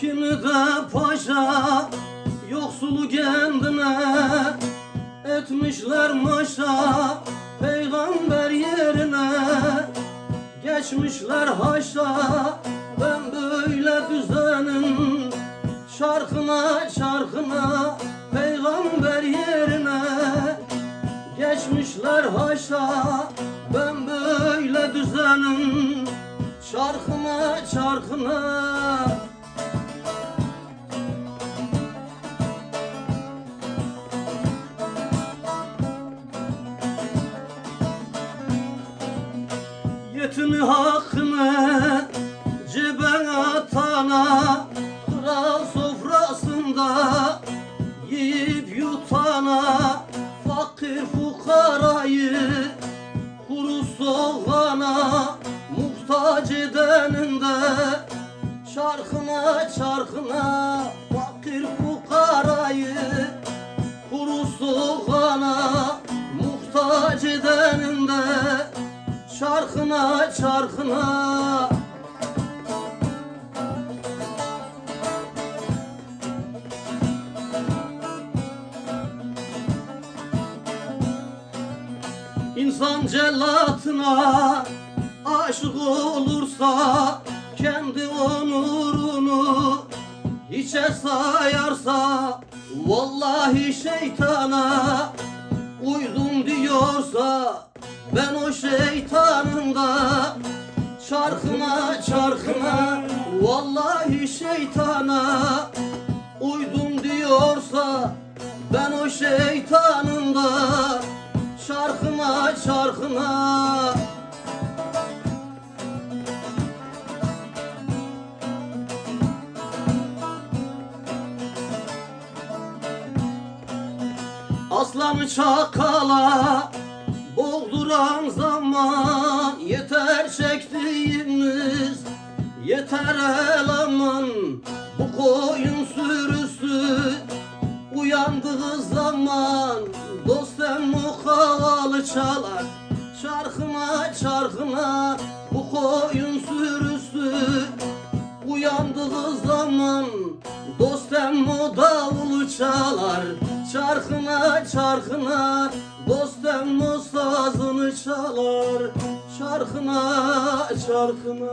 Kimide paşa yoksulu kendine Etmişler maşa peygamber yerine. Geçmişler haşa ben böyle düzenim Şarkına şarkına peygamber yerine. Geçmişler haşa ben böyle düzenim Şarkına şarkına. Yetimi hakkını ceben atana Kral sofrasında yiyip yutana Fakir fukarayı kuru soğana Muhtaç edeninde Şarkına çarkına fakir fukarayı Kuru soğana Şarkına çarkına. İnsan cellatına aşık olursa Kendi onurunu hiçe sayarsa Vallahi şeytana uydum diyorsa Ben o da çarkına çarkına Vallahi şeytana uydum diyorsa Ben o şeytanın da şarkına şarkına Aslanı çakala boğduran zaman Yeter çektiğimiz yeter el aman Bu koyun sürüsü uyandığı zaman Dostem muhalı çalar. Çarkına çarkına bu koyun sürüsü Uyandığı zaman dostem o davulu çalar. Çarkına çarkına dostem o sazını çalar Çarkına çarkına